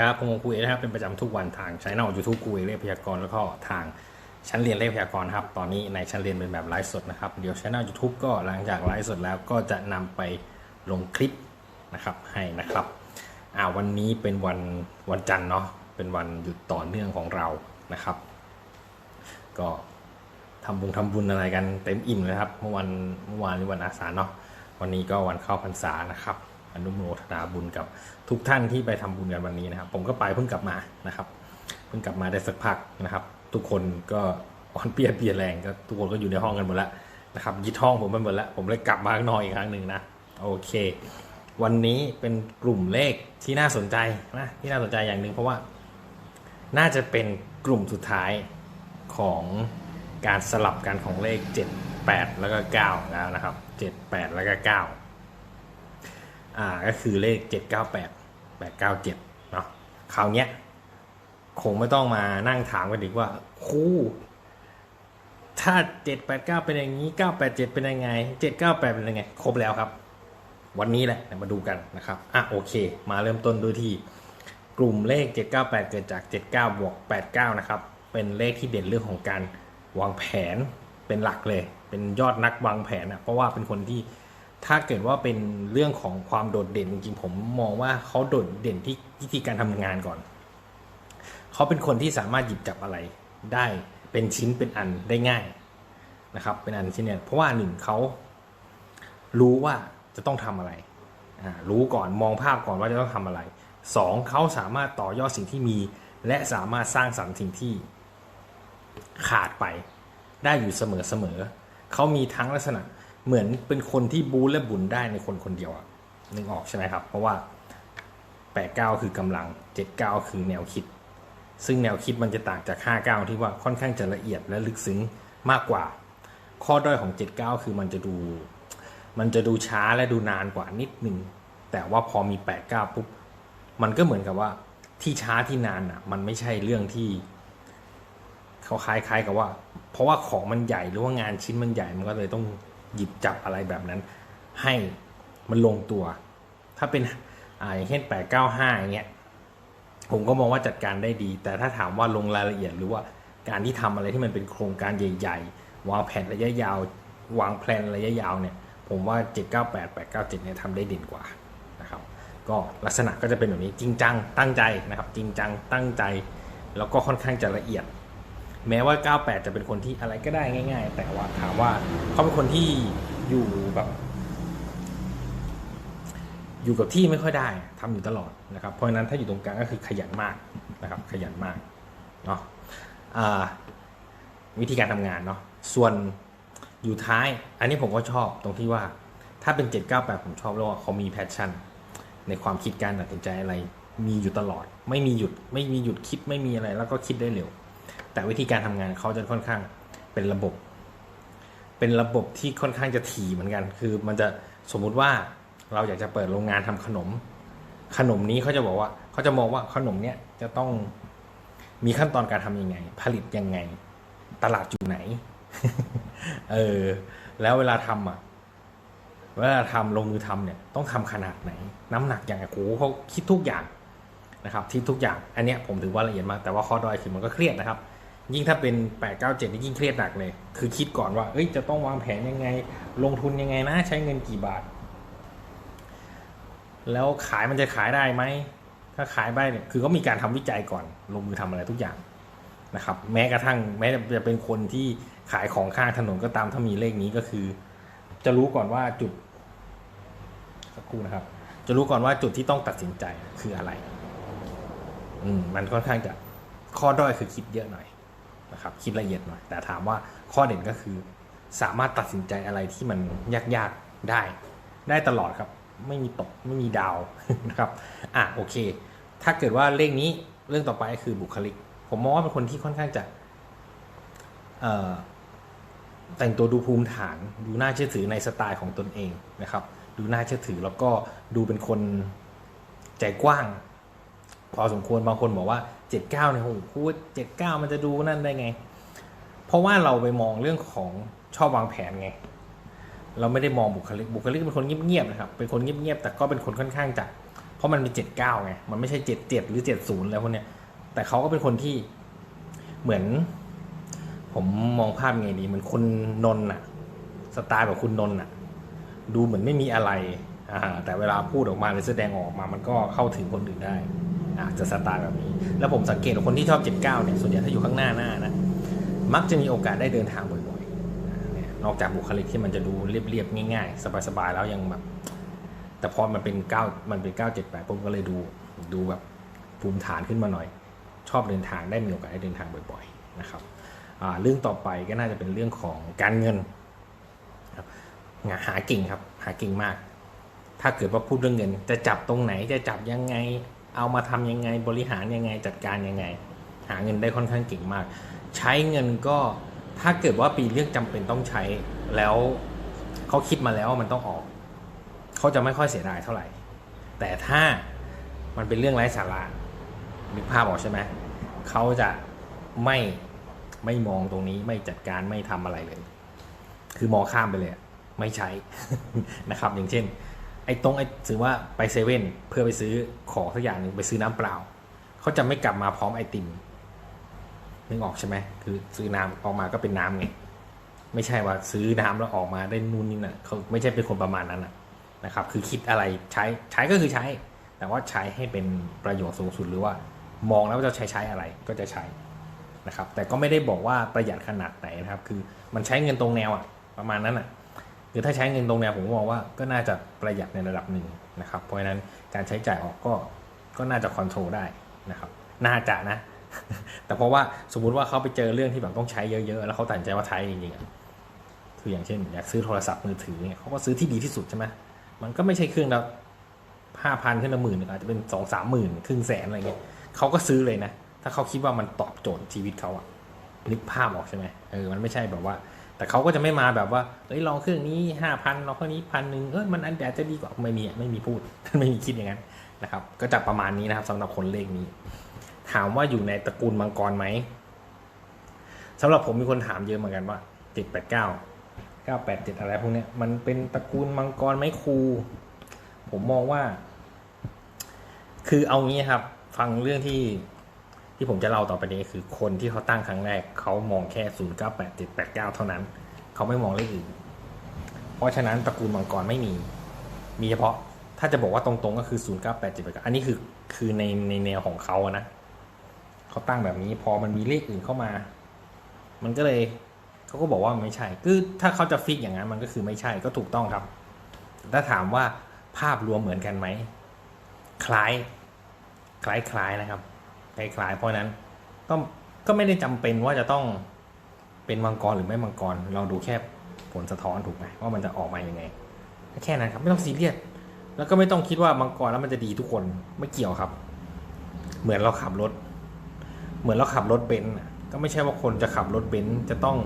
ครับผมคุยนะครับเป็นประจำทุกวันทางช่องยูทูบคุยเลขพยากรณ์แล้วก็ทางชั้นเรียนเลขพยากรณ์ครับ ตอนนี้ในชั้นเรียนเป็นแบบไลฟ์สดนะครับ เดี๋ยวช่องยูทูบก็หลังจากไลฟ์สดแล้วก็จะนำไปลงคลิปนะครับให้นะครับอ่าวันนี้เป็นวันวันจันทร์เนาะเป็นวันหยุดต่อเนื่องของเรานะครับ ก็ทำบุญทำบุญอะไรกันเต็มอิ่มเลยครับ เมื่อวันเมื่อวานนี้วันอาสาเนาะวันนี้ก็วันเข้าพรรษานะครับ อนุโมทนาบุญกับทุกท่านที่ไปทำบุญกันวันนี้นะครับ ผมก็ไปเพิ่งกลับมานะครับ เพิ่งกลับมาได้สักพักนะครับ ทุกคนก็อ่อนเปรียเพลียแรงก็ทุกคนก็อยู่ในห้องกันหมดแล้วนะครับยึดห้องผมไปหมดแล้ว ผมเลยกลับมาข้างนอกอีกครั้งหนึ่งนะโอเค วันนี้เป็นกลุ่มเลขที่น่าสนใจนะที่น่าสนใจอย่างหนึ่งเพราะว่า น่าจะเป็นกลุ่มสุดท้ายของการสลับกันของเลข 7 8 แล้วก็ 9 แล้วนะครับ 7 8 แล้วก็ 9 อ่าก็คือเลข 798 897เนาะคราวเนี้ยคงไม่ต้องมานั่งถามกันดีกว่าครูถ้า 789 เป็นอย่างนี้ 987 เป็นยังไง 798 เป็นยังไง ครบแล้วครับ วันนี้แหละมาดูกันนะครับ อะโอเค มาเริ่มต้นด้วยที่กลุ่มเลข 798 เกิดจาก 79 บวก 89 นะครับ เป็นเลขที่เด่นเรื่องของการวางแผนเป็นหลักเลย เป็นยอดนักวางแผนนะเพราะว่าเป็นคนที่ ถ้าเกิดว่าเป็นเรื่องของความโดดเด่นจริงๆผมมองว่าเขาโดดเด่นที่วิธีการทำงานก่อน เขาเป็นคนที่สามารถหยิบจับอะไรได้เป็นชิ้นเป็นอันได้ง่ายนะครับ เป็นอันชิ้นเนี่ยเพราะว่าหนึ่งเขารู้ว่าจะต้องทำอะไรอ่ารู้ก่อนมองภาพก่อนว่าจะต้องทำอะไรสองเขาสามารถต่อยอดสิ่งที่มี และสามารถสร้างสรรค์สิ่งที่ขาดไปได้อยู่เสมอเสมอเขามีทั้งลักษณะ เหมือนเป็นคนที่บูและบุญได้ในคนคนเดียวอะนึกออกใช่ไหมครับ เพราะว่า89คือกำลัง79คือแนวคิด ซึ่งแนวคิดมันจะต่างจาก59ที่ว่าค่อนข้างจะละเอียดและลึกซึ้งมากกว่า ข้อด้อยของ79คือมันจะดู มันจะดูช้าและดูนานกว่านิดนึง แต่ว่าพอมี89ปุ๊บมันก็เหมือนกับว่าที่ช้าที่นานอะ มันไม่ใช่เรื่องที่เขาคล้ายๆกับว่า เพราะว่าของมันใหญ่หรือว่างานชิ้นมันใหญ่มันก็เลยต้อง หยิบจับอะไรแบบนั้น ให้มันลงตัว ถ้าเป็นอาอย่างเช่น 895อย่างเงี้ยผมก็มองว่าจัดการได้ดี แต่ถ้าถามว่าลงรายละเอียดหรือว่าการที่ทำอะไรที่มันเป็นโครงการใหญ่ๆ วางแผนระยะยาว วางแผนระยะยาวเนี่ยผมว่า 798 897เนี่ยทำได้เด่นกว่านะครับก็ลักษณะก็จะเป็นแบบนี้จริงจังตั้งใจนะครับจริงจังตั้งใจ แล้วก็ค่อนข้างจะละเอียด แม้ว่า 98 จะเป็นคนที่อะไรก็ได้ง่าย ๆ แต่ว่าถามว่าเขาเป็นคนที่อยู่แบบ อยู่กับที่ไม่ค่อยได้ทำอยู่ตลอดนะครับ เพราะฉะนั้นถ้าอยู่ตรงกลางก็คือขยันมากนะครับ ขยันมากเนาะวิธีการทำงานเนาะส่วนอยู่ท้าย อันนี้ผมก็ชอบตรงที่ว่าถ้าเป็น 798 ผมชอบแล้วว่าเขามีแพชชั่น ในความคิดการตัดสินใจอะไร มีอยู่ตลอด ไม่มีหยุดไม่มีหยุดคิดไม่มีอะไร แล้วก็คิดได้เร็ว แต่วิธีการทำงานเขาจะค่อนข้างเป็นระบบ เป็นระบบที่ค่อนข้างจะถี่เหมือนกัน คือมันจะสมมุติว่าเราอยากจะเปิดโรงงานทำขนม ขนมนี้เขาจะบอกว่าเขาจะมองว่าขนมเนี้ยจะต้องมีขั้นตอนการทำยังไง ผลิตยังไง ตลาดอยู่ไหน เออ แล้วเวลาทำอะ เวลาทำลงมือทำเนี่ย ต้องทำขนาดไหน น้ำหนักอย่างไรโอ้โหเขาคิดทุกอย่างนะครับ ที่ทุกอย่าง อันเนี้ยผมถือว่าละเอียดมาก แต่ว่าข้อด้อยคือมันก็เครียดนะครับ ยิ่งถ้าเป็น8 9 7นี่ยิ่งเครียดหนักเลย คือคิดก่อนว่า เอ้ย จะต้องวางแผนยังไง ลงทุนยังไงนะ ใช้เงินกี่บาท แล้วขายมันจะขายได้ไหม ถ้าขายได้เนี่ย คือก็มีการทำวิจัยก่อน ลงมือทำอะไรทุกอย่างนะครับ แม้กระทั่งแม้จะเป็นคนที่ขายของข้างถนนก็ตามถ้ามีเลขนี้ก็คือ จะรู้ก่อนว่าจุดสักครู่นะครับ จะรู้ก่อนว่าจุดที่ต้องตัดสินใจคืออะไร อืม มันค่อนข้างจะข้อด้อยคือคิดเยอะหน่อย นะครับคิดละเอียดหน่อยแต่ถามว่าข้อเด่นก็คือ สามารถตัดสินใจอะไรที่มันยากๆได้ ได้ตลอดครับ ไม่มีตกไม่มีดาวนะครับอะโอเค ถ้าเกิดว่าเลขนี้เรื่องต่อไปคือบุคลิก ผมมองว่าเป็นคนที่ค่อนข้างจะเอ่อแต่งตัวดูภูมิฐาน ดูน่าเชื่อถือในสไตล์ของตนเองนะครับ ดูน่าเชื่อถือแล้วก็ดูเป็นคนใจกว้าง พอสมควรบางคนบอกว่า 79เนี่ยโหพูด79มันจะดูนั่นได้ไง เพราะว่าเราไปมองเรื่องของชอบวางแผนไง เราไม่ได้มองบุคลิกบุคลิกเป็นคนเงียบๆนะครับเป็นคนเงียบๆแต่ก็เป็นคนค่อนข้างจะราะมันเป็นเจ็ดเก้าไงมันไม่ใช่เจ็ดเจ็ดหรือเจ็ดศูนย์อะไรพวกเนี้ยแต่เขาก็เป็นคนที่เหมือน ผมมองภาพไงดีเหมือนคุณนนท์อะสไตล์แบบคุณนนท์อะดูเหมือนไม่มีอะไรอ่าแต่เวลาพูดออกมาหรือแสดงออกมามันก็เข้าถึงคนอื่นได้ อาจจะสไตล์แบบนี้ แล้วผมสังเกตว่าคนที่ชอบ 79เนี่ยส่วนใหญ่ถ้าอยู่ข้างหน้าหน้านะมักจะมีโอกาสได้เดินทางบ่อยๆเนี่ยนอกจากบุคลิกที่มันจะดูเรียบๆง่ายๆ สบายๆแล้วยังแบบแต่พอมันเป็น9มันเป็น978ผมก็เลยดูดูแบบภูมิฐานขึ้นมาหน่อย ชอบเดินทางได้มีโอกาสได้เดินทางบ่อยๆนะครับเรื่องต่อไปก็น่าจะเป็นเรื่องของการเงินครับงานหาเก่งครับหาเก่งมาก ถ้าเกิดว่าพูดเรื่องเงิน จะจับตรงไหนจะจับยังไง เอามาทำยังไงบริหารยังไงจัดการยังไง หาเงินได้ค่อนข้างเก่งมาก ใช้เงินก็ถ้าเกิดว่าปีเรื่องจำเป็นต้องใช้แล้วเขาคิดมาแล้วว่ามันต้องออกเขาจะไม่ค่อยเสียดายเท่าไหร่ แต่ถ้ามันเป็นเรื่องไร้สาระนึกภาพออกใช่ไหมเขาจะไม่ไม่มองตรงนี้ไม่จัดการไม่ทำอะไรเลย คือมองข้ามไปเลย ไม่ใช้นะครับ อย่างเช่น ไอ้ตรงไอ้ถือว่าไปเซเว่นเพื่อไปซื้อของสักอย่างหนึ่งไปซื้อน้ำเปล่า เขาจะไม่กลับมาพร้อมไอติมนึกออกใช่ไหมคือซื้อน้ำออกมาก็เป็นน้ำไงไม่ใช่ว่าซื้อน้ำแล้วออกมาได้นู่นนี่น่ะเขาไม่ใช่เป็นคนประมาณนั้นนะนะครับ คือคิดอะไรใช้ใช้ก็คือใช้ แต่ว่าใช้ให้เป็นประโยชน์สูงสุดหรือว่า มองแล้วว่าจะใช้ใช้อะไรก็จะใช้นะครับ แต่ก็ไม่ได้บอกว่าประหยัดขนาดไหนนะครับ คือมันใช้เงินตรงแนวอะประมาณนั้นอะ คือถ้าใช้เงินตรงแนวผมมองว่าก็น่าจะประหยัดในระดับหนึ่งนะครับ เพราะฉะนั้นการใช้จ่ายออกก็ก็น่าจะคอนโทรลได้นะครับ น่าจะนะ แต่เพราะว่าสมมุติว่าเขาไปเจอเรื่องที่แบบต้องใช้เยอะๆ แล้วเขาตัดใจว่าใช้จริงๆคืออย่างเช่น อยากซื้อโทรศัพท์มือถือเนี่ยเขาก็ซื้อที่ดีที่สุดใช่ไหมมันก็ไม่ใช่เครื่องละห้าพันขึ้นละหมื่นอาจจะเป็นสองสามหมื่นครึ่งแสนอะไรเงี้ยเขาก็ซื้อเลยนะ ถ้าเขาคิดว่ามันตอบโจทย์ชีวิตเขาอะนึกภาพออกใช่ไหมเออมันไม่ใช่แบบว่า แต่เขาก็จะไม่มาแบบว่าเฮ้ยลองเครื่องนี้ห้าพันลองเครื่องนี้พันหนึ่งเออมันอันอาจจะดีกว่าไม่มีไม่มีพูดไม่มีคิดอย่างนั้นนะครับ ก็จะประมาณนี้นะครับสำหรับคนเลขนี้ ถามว่าอยู่ในตระกูลมังกรไหมสำหรับผมมีคนถามเยอะเหมือนกันว่าเจ็ดแปดเก้าเก้าแปดเจ็ดอะไรพวกเนี้ยมันเป็นตระกูลมังกรไหมครู ผมมองว่า คือเอางี้ครับ ฟังเรื่องที่ ที่ผมจะเล่าต่อไปนี้คือคนที่เขาตั้งครั้งแรกเขามองแค่ศูนย์เก้าแปดเท่านั้น เขาไม่มองเลขอื่น เพราะฉะนั้นตระกูลมังกรไม่มี มีเฉพาะถ้าจะบอกว่าตรงๆก็คือศูนย์เก้าแปดเจ็ดแปดอันนี้คือคือในในแนวของเขาอะนะเขาตั้งแบบนี้พอมันมีเลขอื่นเข้ามา มันก็เลยเขาก็บอกว่าไม่ใช่คือถ้าเขาจะฟิกอย่างนั้นมันก็คือไม่ใช่ก็ถูกต้องครับ ถ้าถามว่าภาพรวมเหมือนกันไหมคล้าย คล้ายๆนะครับ คล้ายๆเพราะนั้นก็ก็ไม่ได้จำเป็นว่าจะต้องเป็นมังกรหรือไม่มังกร เราดูแค่ผลสะท้อนถูกไหมว่ามันจะออกมาอยังไงแค่นั้นครับไม่ต้องซีเรียสแล้วก็ไม่ต้องคิดว่ามังกรแล้วมันจะดีทุกคนไม่เกี่ยวครับ เหมือนเราขับรถ เหมือนเราขับรถเบนซ์ก็ไม่ใช่ว่าคนจะขับรถเบนซ์จะต้อง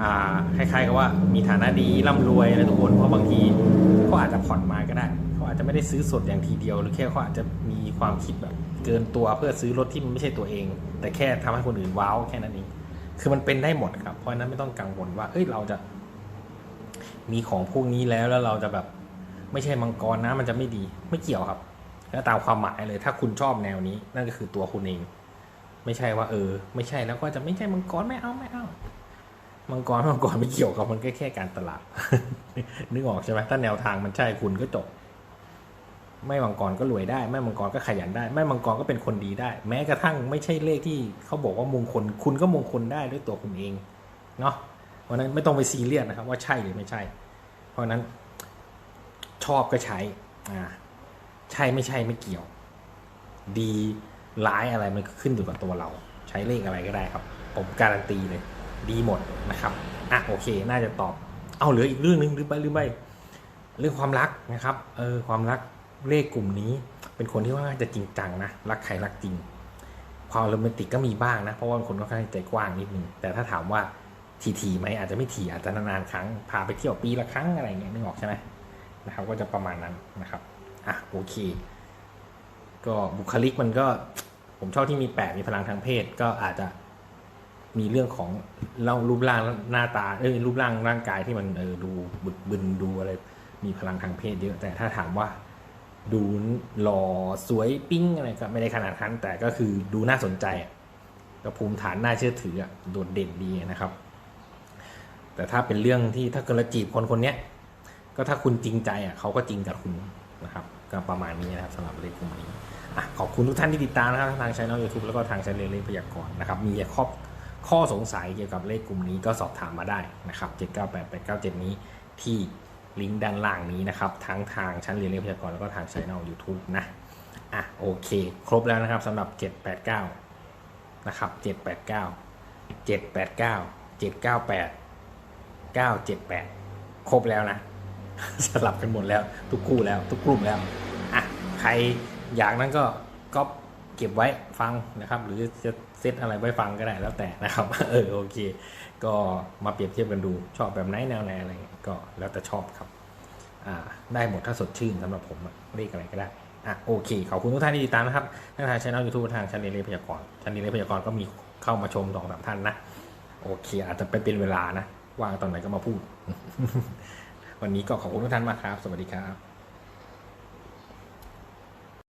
อ่าคล้ายๆกับว่ามีฐานะดีร่ำรวยอะไรทุกคนเพราะบางทีเขาอาจจะผ่อนมาก็ได้ อาจจะไม่ได้ซื้อสดอย่างทีเดียว หรือแค่เขาอาจจะมีความคิดแบบเกินตัวเพื่อซื้อรถที่มันไม่ใช่ตัวเอง แต่แค่ทำให้คนอื่นว้าวแค่นั้นเองคือมันเป็นได้หมดครับ เพราะฉะนั้นไม่ต้องกังวลว่าเอ้ยเราจะ มีของพวกนี้แล้วแล้วเราจะแบบ ไม่ใช่มังกรนะ มันจะไม่ดีไม่เกี่ยวครับ แล้วตามความหมายเลย ถ้าคุณชอบแนวนี้ นั่นก็คือตัวคุณเอง ไม่ใช่ว่า เออ ไม่ใช่แล้วก็จะไม่ใช่มังกรไม่เอาไม่เอามังกรมังกรไม่เกี่ยวกับมันแค่แค่การตลาดนึกออกใช่ไหมถ้าแนวทางมันใช่คุณก็จบ ไม่มังกรก็รวยได้ ไม่มังกรก็ขยันได้ ไม่มังกรก็เป็นคนดีได้ แม้กระทั่งไม่ใช่เลขที่เขาบอกว่ามงคล คุณก็มงคลได้ด้วยตัวคุณเองเนาะเพราะนั้นไม่ต้องไปซีเรียสนะครับ ว่าใช่หรือไม่ใช่ เพราะนั้นชอบก็ใช้อ่าใช่ไม่ใช่ไม่เกี่ยว ดีร้ายอะไรมันขึ้นอยู่กับตัวเรา ใช้เลขอะไรก็ได้ครับ ผมการันตีเลย ดีหมดนะครับอะโอเค น่าจะตอบ เอาเหลืออีกเรื่องหนึงลืมไปลืมไปเรื่องความรักนะครับ เออความรัก เลขกลุ่มนี้ เป็นคนที่ว่าจะจริงจังนะรักใครรักจริง ความโรแมนติกก็มีบ้างนะเพราะว่าคนก็ค่อนข้างใจกว้างนิดนึงแต่ถ้าถามว่าทีทีไหมอาจจะไม่ทีอาจจะนานๆครั้งพาไปเที่ยวปีละครั้งอะไรเงี้ยนึกออกใช่ไหมนะครับก็จะประมาณนั้นนะครับอะโอเค ก็บุคลิกมันก็ผมชอบที่มีแปดมีพลังทางเพศก็อาจจะมีเรื่องของเล่ารูปร่างหน้าตาเอ้ยรูปร่างร่างกายที่มันเออดูบึกบึนดูอะไร มีพลังทางเพศเยอะแต่ถ้าถามว่า ดูหล่อสวยปิ้งอะไรก็ไม่ได้ขนาดนั้นแต่ก็คือดูน่าสนใจอะก็ภูมิฐานน่าเชื่อถือโดดเด่นดีนะครับ แต่ถ้าเป็นเรื่องที่ถ้าเกิดเราจีบคนคนนี้ก็ถ้าคุณจริงใจอะเขาก็จริงกับคุณนะครับก็ประมาณนี้นะครับสำหรับเลขกลุ่มนี้ขอบคุณทุกท่านที่ติดตามนะครับทั้งทางช่องยูทูบแล้วก็ทางช่องเลขพยากรณ์นะครับ มีข้อข้อสงสัยเกี่ยวกับเลขกลุ่มนี้ก็สอบถามมาได้นะครับ 798 897 นี้ที่ ลิงก์ด้านล่างนี้นะครับ ทั้งทางชั้นเรียนเลขพยากรณ์แล้วก็ทางช่อง YouTube นะ อะโอเค ครบแล้วนะครับสำหรับ 789 นะครับ 789 789 798 978 ครบแล้วนะ สลับกันหมดแล้วทุกคู่แล้วทุกกลุ่มแล้ว อะ ใครอยากนั้นก็ก็ เก็บไว้ฟังนะครับ หรือจะเซตอะไรไว้ฟังก็ได้แล้วแต่นะครับ เออโอเค ก็มาเปรียบเทียบกันดูชอบแบบไหนแนวไหนอะไรก็แล้วแต่ชอบครับอ่าได้หมดถ้าสดชื่นสำหรับผมเรียกอะไรก็ได้อะโอเค ขอบคุณทุกท่านที่ติดตามนะครับทั้งทางช่องยูทูบทางช่องเลพยากรช่องเลพยากรก็มีเข้ามาชมสองสามท่านนะโอเค อาจจะไปเป็นเวลานะว่างตอนไหนก็มาพูด วันนี้ก็ขอบคุณทุกท่านมากครับ สวัสดีครับ